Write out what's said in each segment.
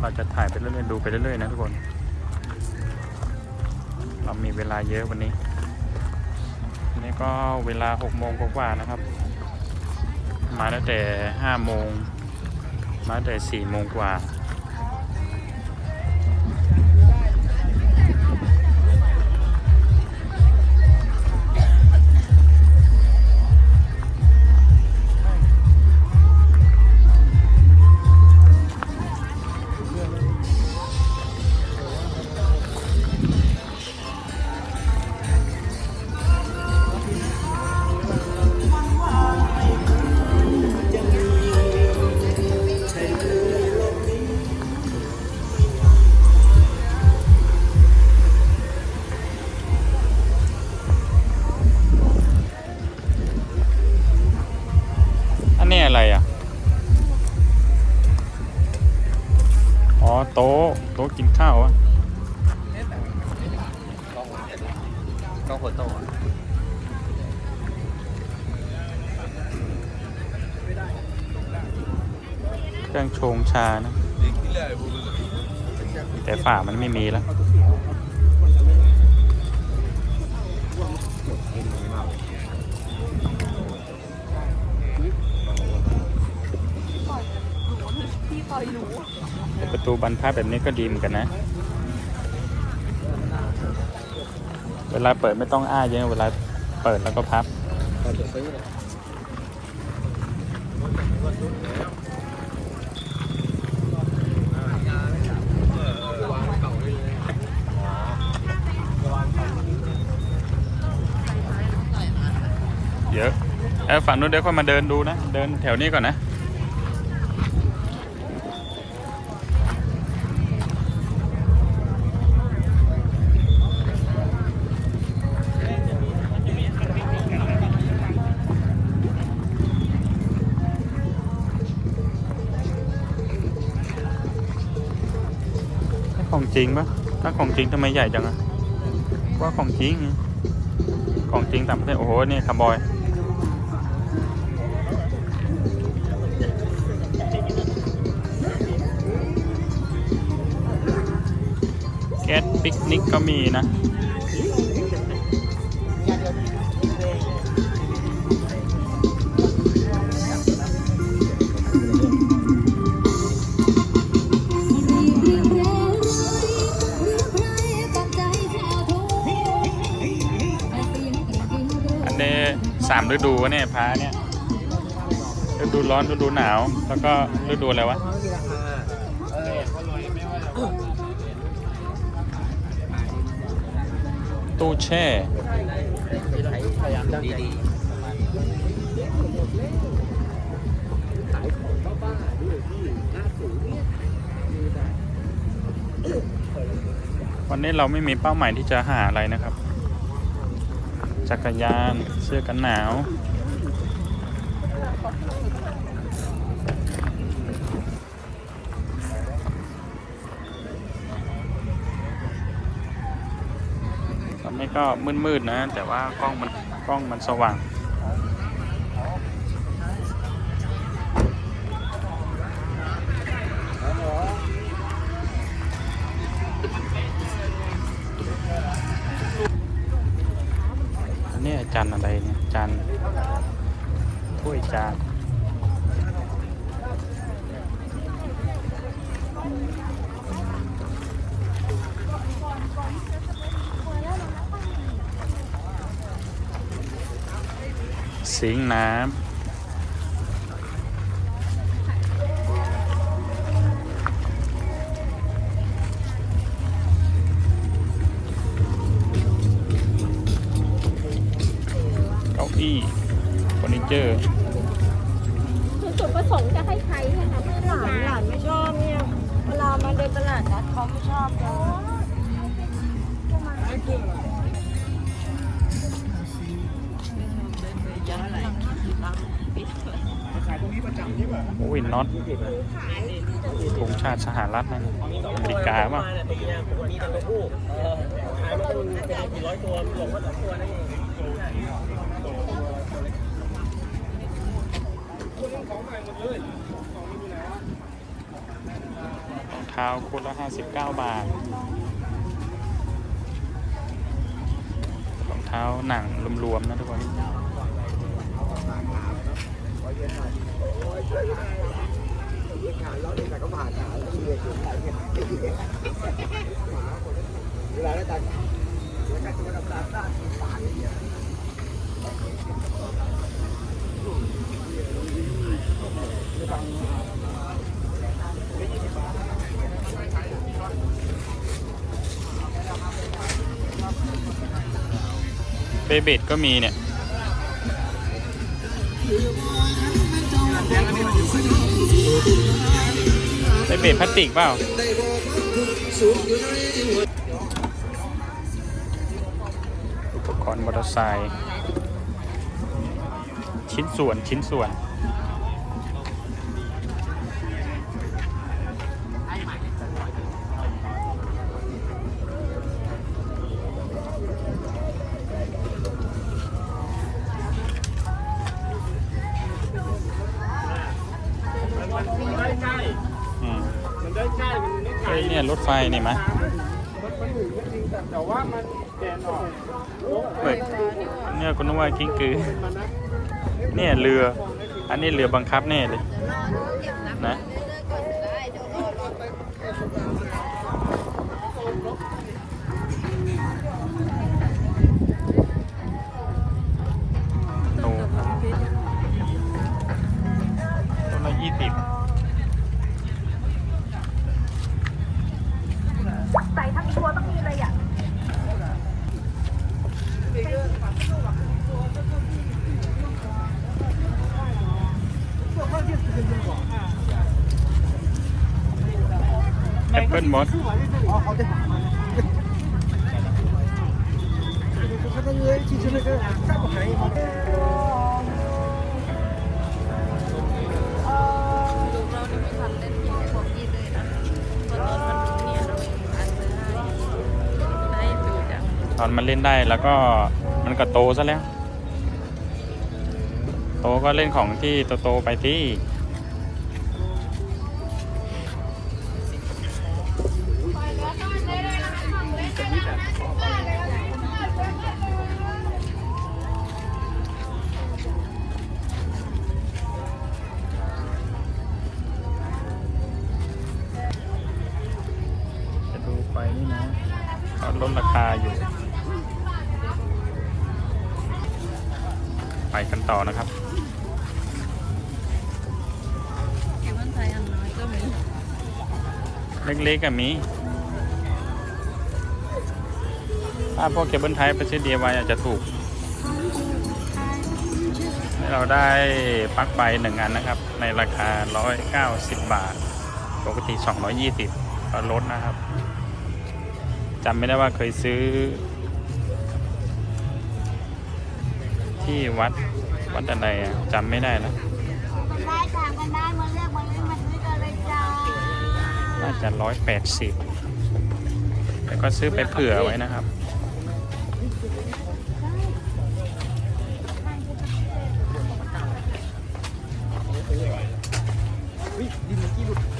เราจะถ่ายไปเรื่อยๆดูไปเรื่อยๆนะทุกคน เรามีเวลาเยอะวันนี้นี่ก็เวลาหกโมงกว่าๆนะครับ มาตั้งแต่ห้าโมงมาตั้งแต่สี่โมงกว่า อันนี้อะไรอะ อ๋อ โต๊ะ โต๊ะกินข้าวอะกล้องโฟโต้อะเครื่องชงชานะ แต่ฝามันไม่มีแล้ว พี่ปล่อยหนู ประตูบรรพับแบบนี้ก็ดีเหมือนกันนะ เวลาเปิดไม่ต้องอ้าเยอะเวลาเปิดแล้วก็พับเยเยอะเออฝั่งนู้นเดี๋ยวค่อยมาเดินดูนะ เดินแถวนี้ก่อนนะ จริงปะถ้าของจริงทำไมใหญ่จังอะว่าของจริง ของจริงต่างประเทศโอ้โหนี่คาร์บอยแก๊สปิกนิกก็มีนะ สามฤดูวะเนี่ยพาเนี่ยฤดูร้อนฤดูหนาว แล้วก็ฤดูอะไรวะตู้แช่วันนี้เราไม่มีเป้าหมายที่จะหาอะไรนะครับ จักรยาน เสื้อกันหนาว ตอนนี้ก็มืดๆนะ แต่ว่ากล้องมันกล้องมันสว่าง ซิงค์น้ำ อุ้ยน็อตธงชาติสหรัฐนะอเมริกามั้งเท้าคูณละห้าสิบเก้าบาทรองเท้าหนังรวมๆนะทุกคน เบเบดก็มีเนี่ย เบเบดพลาสติกเปล่าอุปกรณ์มอเตอร์ไซค์ชิ้นส่วนชิ้นส่วน ยเนี่ยรถไฟนี่มะมันมันถึงก็จริงแต่แต่ว่ามันแกนออกเปิดเนี่ยคุณนึกว่ากิ้งกือมันนะเนี่ยเรือ อันนี้เรือบังคับแน่เลย นะ โลตัวละยี่สิบ ใส่ทั้งตัวต้องมีเลยอะ แอปเปิลมด ดูเราที่ไม่ทันเล่นยิงของยีเลยนะมันรถมันเนี่ยเราอันซื้อให้ได้ ดูจังตอนมันเล่นได้แล้วก็มันก็โตซะแล้ว โตก็เล่นของที่โตๆไปที่ ล็กๆกับมี ถ้าพวกเคเบิลไทยไปซื้อ DIY อาจจะถูก เราได้ปลั๊กไฟหนึ่งอันนะครับ ในราคา 190 บาท ปกติ 220ก็ลดนะครับจำไม่ได้ว่าเคยซื้อ ที่วัดวัดอะไรอะจำไม่ได้แล้วได้ตามกันได้มาเลือเลือกมาซื้อกันเลยจ้า น่าจะร้อยแปดสิบแล้วก็ซื้อไปเผื่อไว้นะครับแจ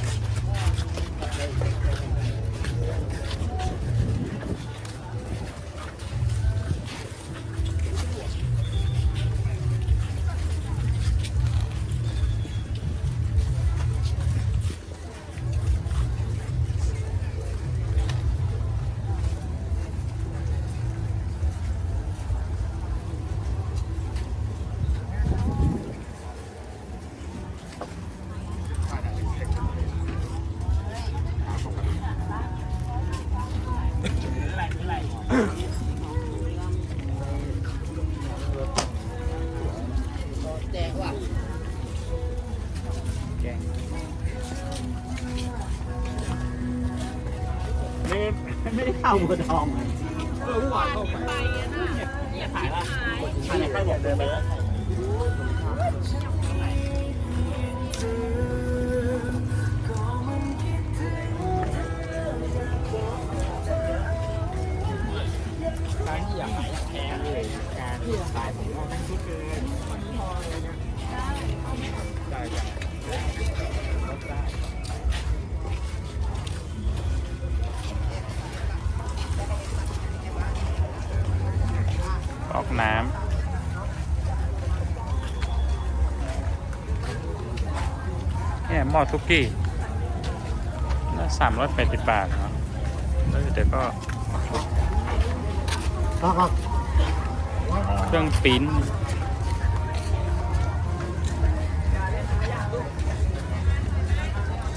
ข้าบัวทองออหวานเข้าไปเนี่ยถ่ายละถ่ายในข้าวบอกเดินไปแล้วการที่อยากขายอยากแพงเลยการที่ขายผมว่าทั้งชุดเลย ม้อทุกกี้น่าสามร้อยแปดสิบบาทเนาะเออแต่ก็ครับเครื่องปริ้น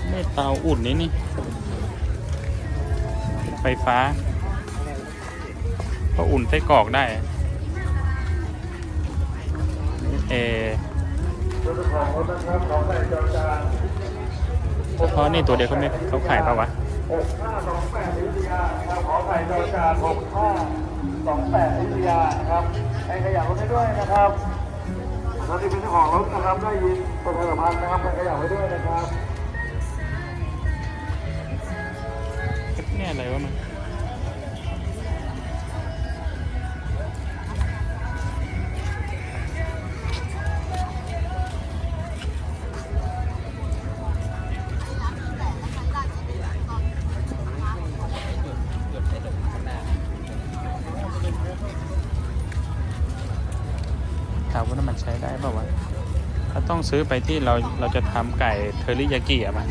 ไม่เตาอุ่นนี่นี่ ไฟฟ้า ก็อุ่นไส้กรอกได้เออ เพราะนี่ตัวเดียวเขาไม่เขาขายเปล่าวะหกห้าสองแปดวิทยานะครับขอไข่จอจานหกห้าสองแปดวิทยานะครับให้ขยับรถให้ด้วยนะครับท่านที่เป็นเจ้าของรถนะครับได้ยินประชาสัมพันธ์นะครับให้ขยับไว้ด้วยนะครับ มันใช้ได้เปล่าวะถ้าต้องซื้อไปที่เราเราจะทำไก่เทอริยากิอะมั้ย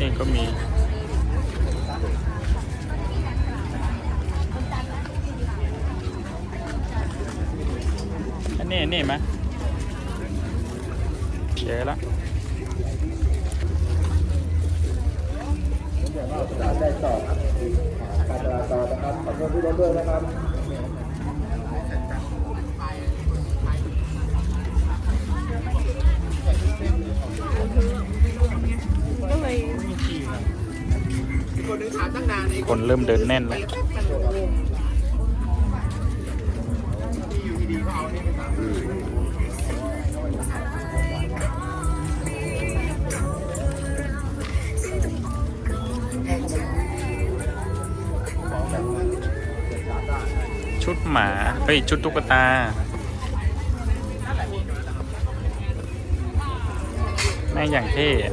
นี่ก็มีอันนี้นี่ไหมเจอล้ว ด้วยนะครับก็เลยคนเริ่มเดินแน่นแล้ว ชุดหมาเฮ้ยชุดตุ๊กตา แม่งอย่างเท่อะ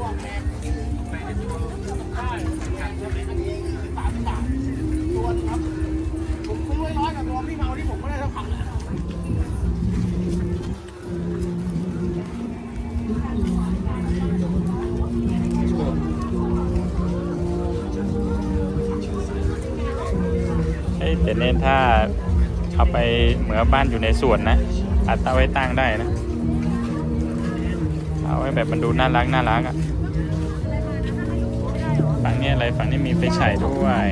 เฮ้ยแต่เน้นถ้า เอาไปเหมือบ้านอยู่ในสวนนะอาจเอาไว้ตั้งได้นะ เอาไว้แบบมันดูน่ารักน่ารักอะ่ะฝั่งนี้อะไรฝั่งนี้มีไปฉายด้วย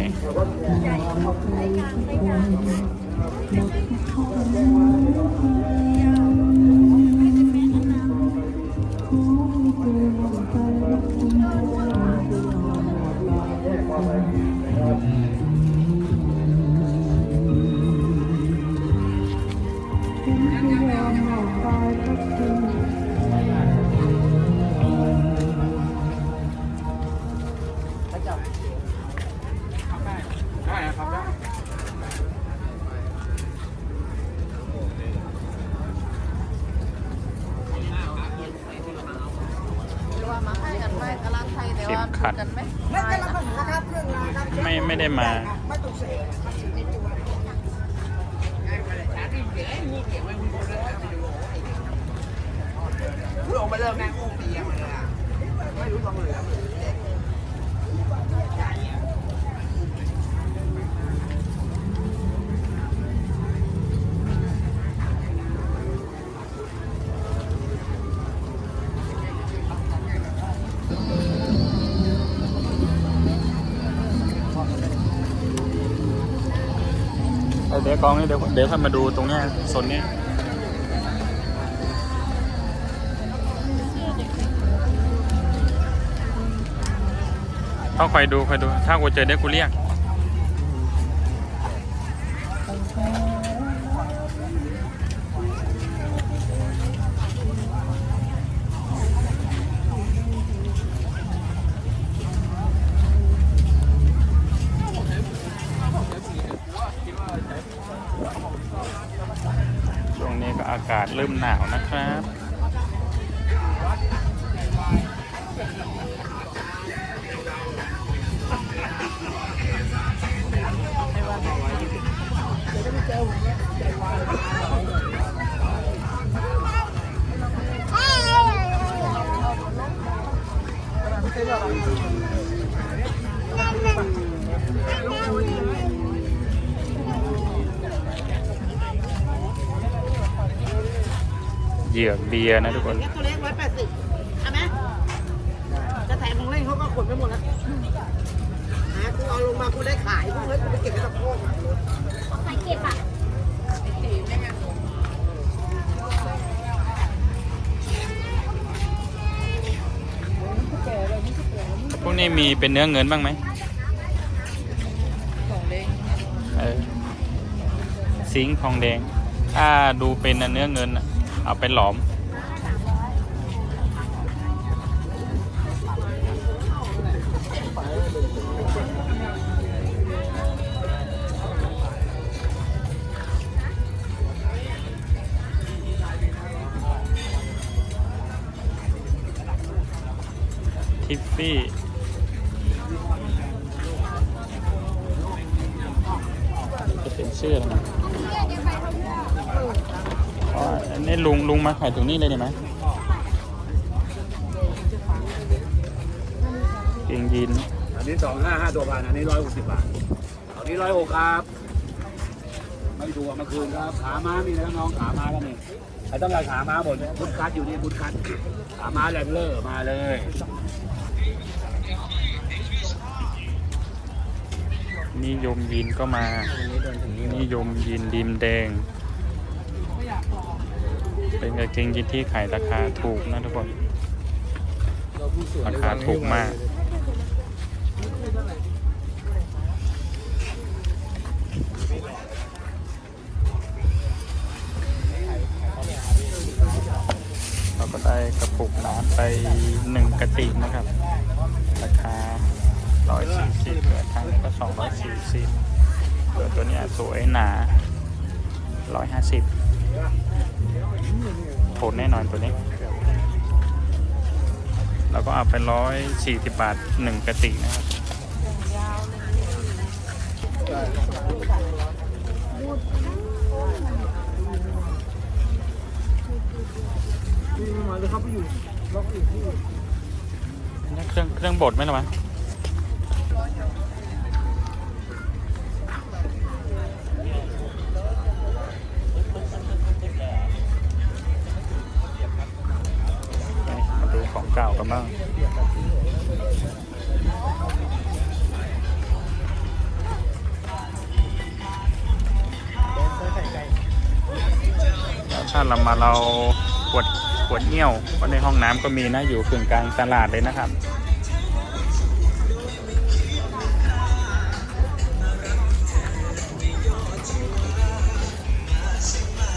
กมาเริ่มแม่งอุ้งปีมาเลยอะไม่รู้ต้องเหลือเดี๋ยวกองนี้เดี๋ยวเดี๋ยวค่อยมาดูตรงเนี้ยโซนเนี้ย ต้องคอยดูคอยดู ถ้ากูเจอเดี๋ยวกูเรียก ช่วงนี้ก็อากาศเริ่มหนาวนะครับ เหยือกเบียร์นะทุกคนตัวเล็กร้อยแปดสิบเอาไหมจะแถมของเล่นเขาก็ขนไปหมดแล้วหากูเอาลงมากูได้ขายกูเฮ้ยกูไปเก็บไว้ตะโพกขายเก็บอะ นี้มีเป็นเนื้อเงินบ้างไหมของเด้งเออซิงค์ทองแดงถ้าดูเป็นเนื้อเงินน่ะเอาไปหลอม รงนี้เลยได้ไหมเกงยีนอันนี้สองห้าห้าตัวพันอันนี้ร้อยหกสิบบาทอันนี้ร้อยหกครับ ไม่ถูกเอามาคืนครับ ขาม้ามีนะน้องขาม้าก็มีใครต้องการขาม้าหมดบุญคัดอยู่นี่บุญคัดขาม้าแรมเลอร์มาเลยนิยมยีนก็มา นิยมยีนดิมแดง เป็นกางเกงยีนที่ขายราคาถูกนะทุกคน ราคาถูกมาก เราก็ได้กระปุกน้ำไปหนึ่งกระติกนะครับ ราคา140เหลือทั้งก็240เหลือตัวเนี้ยสวยหนา 150ทนแน่นอนตัวนี้ แล้วก็เอาไป140บาท1กระติกนะครับมาเลยครับไปอยู่ล็อกอีกที่นี่เครื่องเครื่องบดไหมล่ะมั้ย กันบ้างถ้าเรามาเราขวดขวดเงี้ยวก็ในห้องน้ำก็มีนะอยู่กึ่งกลางตลาดเลยนะครับ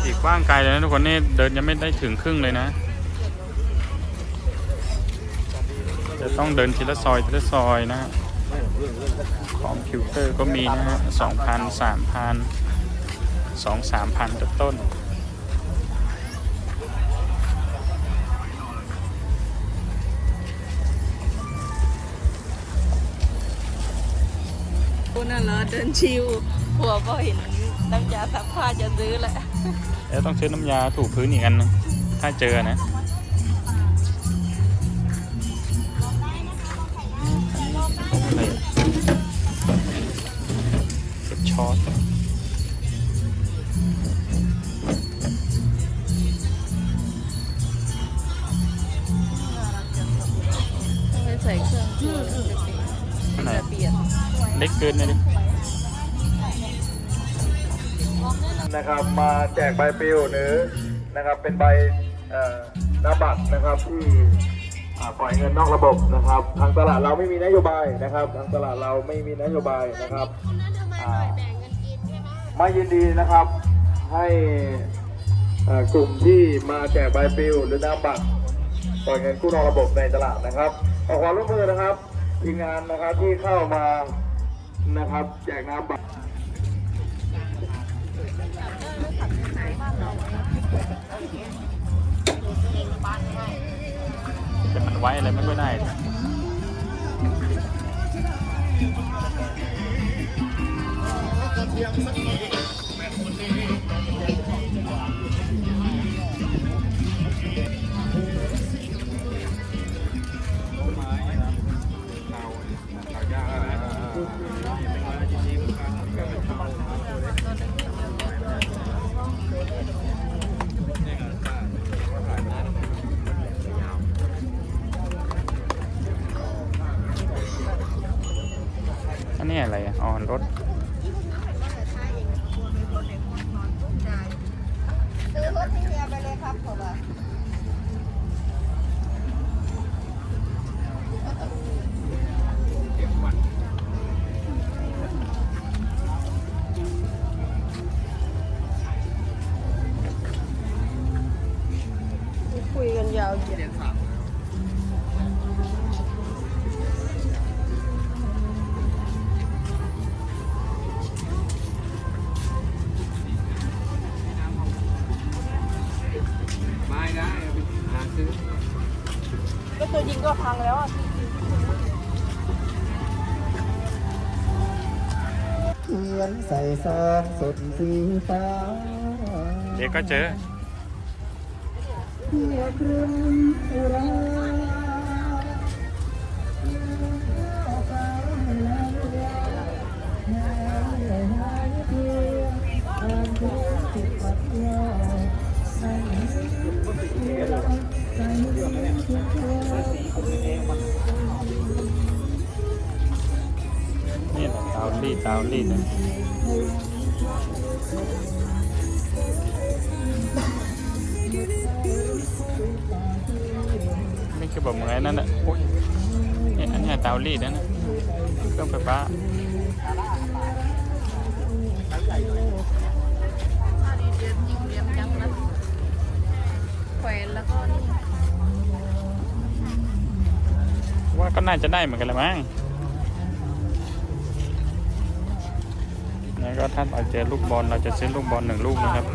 อีกกว้างไกลเลยนะทุกคนนี่เดินยังไม่ได้ถึงครึ่งเลยนะ ต้องเดินทีละซอยทีละซอยนะฮะคอมพิวเตอร์ก็มีนะฮะสองพันสามพันสองสามพันต้นๆคุณน่ะเหรอเดินชิว หัวพอเห็นน้ำยาซักผ้าจะซื้อแหละแล้วต้องซื้อน้ำยาถูพื้นอีกอันนึงถ้าเจอนะ นะครับ มาแจกใบปลิวหรือนะครับเป็นใบนบัตรนะครับที่ปล่อยเงินนอกระบบนะครับ ทางตลาดเราไม่มีนโยบายนะครับ ทางตลาดเราไม่มีนโยบายนะครับอ่ามายินดีนะครับให้กลุ่มที่มาแจกใบปลิวหรือนามบัตรปล่อยเงินกู้นอกระบบในตลาดนะครับขอความร่วมมือนะครับทีมงานนะครับที่เข้ามานะครับแจกนามบัตร แต่มันไว้อะไรไม่ค่อยได้อั นี่อะไรอะอ๋อรถ ส่ซองสดสีฟ้าเดี๋ยวก็เจอเพื่อครึ้มอุราในี่ ตารีดเตารีดนะนี่คือแบบเหมือนนั่นแหละโอ้ยเนี่ยอันเนี้ยเตารีดนั่นนะเครื่องไฟฟ้าดีเดือนยิงเรียมจังนะแขวนแล้วก็นี่ว่าก็น่าจะได้เหมือนกันแหละมั้งแล้ว ก็ถ้าเราเจอลูกบอลเราจะซื้อลูกบอลหนึ่งลูกนะครับ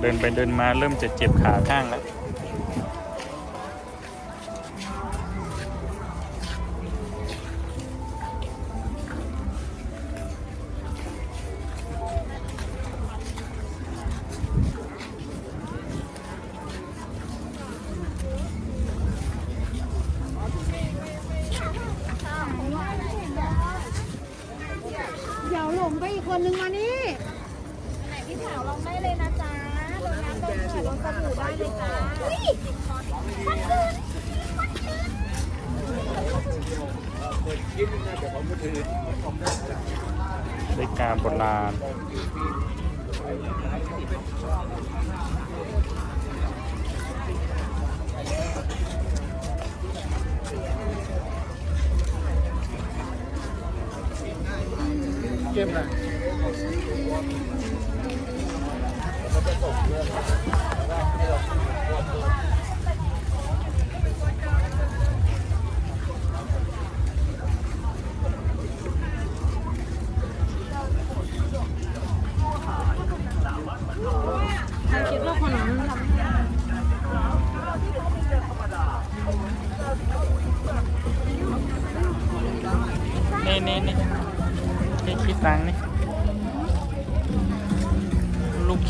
เดินไปเดินมาเริ่มจะเจ็บขาข้างแล้ว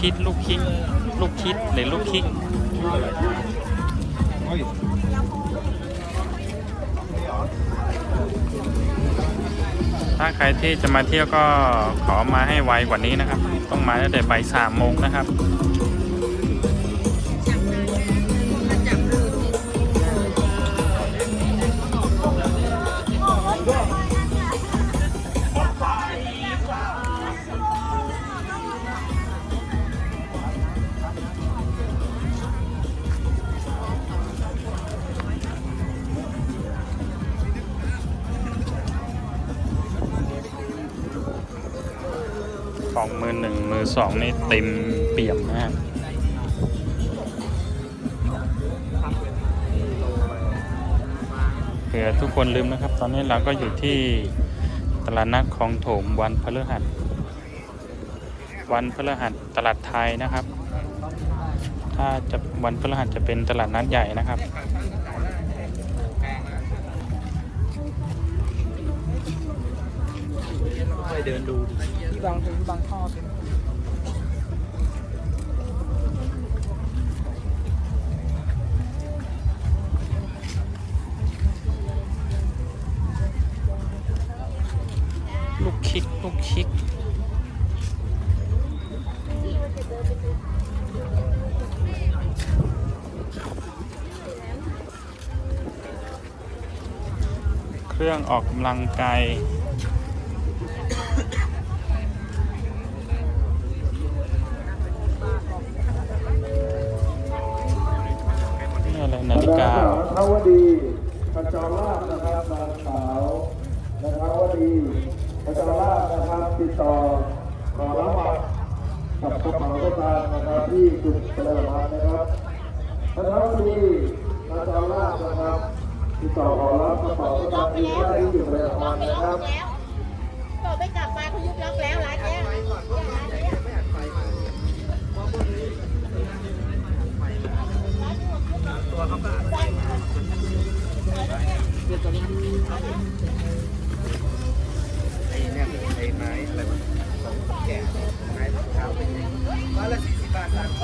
คิดลูกคิดลูกคิดหรือลูกคิกถ้าใครที่จะมาเที่ยวก็ขอมาให้ไวกว่านี้นะครับ ต้องมาตั้งแต่บ่ายสามโมงนะครับ องมือหนึ่งมือสองนี่เต็มเปี่ยมนะฮะเผื่อทุกคนลืมนะครับ ตอนนี้เราก็อยู่ที่ตลาดนัดคลองโถมวันพฤหัส วันพฤหัสตลาดไทยนะครับ ถ้าจะวันพฤหัสจะเป็นตลาดนัดใหญ่นะครับที่ บางที่บางท่อเป็นลูกคิกลูกคิกเครื่องออกกำลังกาย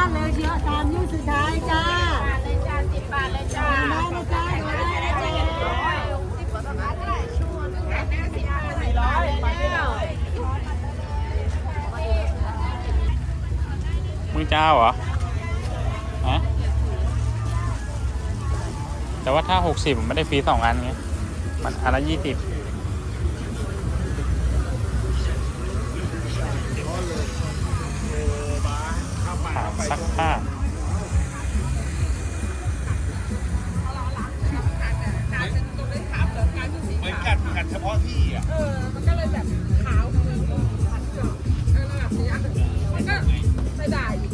านะจ้าเลยเชียวตามยุ่งสุดท้ายจ้าเลยจ้าสิบบาทเลยจ้าได้นะจ้าได้นะจ้าสิบบาทได้ชั่วนึงแม่สิบบาทสี่ร้อยไปแล้วมึงจะเอาเหรอฮะแต่ว่าถ้า60มันไม่ได้ฟรีสองอันไงมันอันละยี่สิบถามซักผ้าไอ้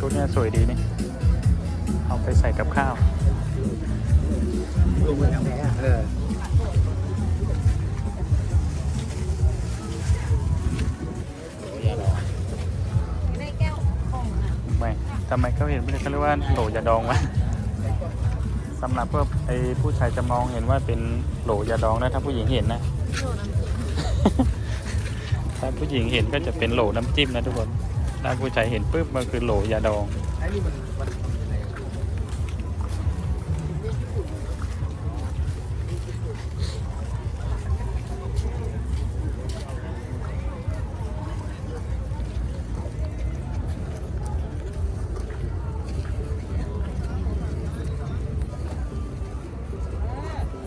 ตัวเนี้ยสวยดีนี่ เอาไปใส่กับข้าวลุงเป็นทางแพ้เออได้แก้วของอะไม่ทำไมเขาเห็นไม่ได้เขาเรียกว่าโหลยาดองวะสำหรับพวกไอ้ผู้ชายจะมองเห็นว่าเป็นโหลยาดองนะถ้าผู้หญิงเห็นนะถ้าผู้หญิงเห็นก็จะเป็นโหลน้ำจิ้มนะทุกคน ถ้าผู้ชายเห็นปุ๊บมันคือโหลยาดอง ไอ้นี่มันมัน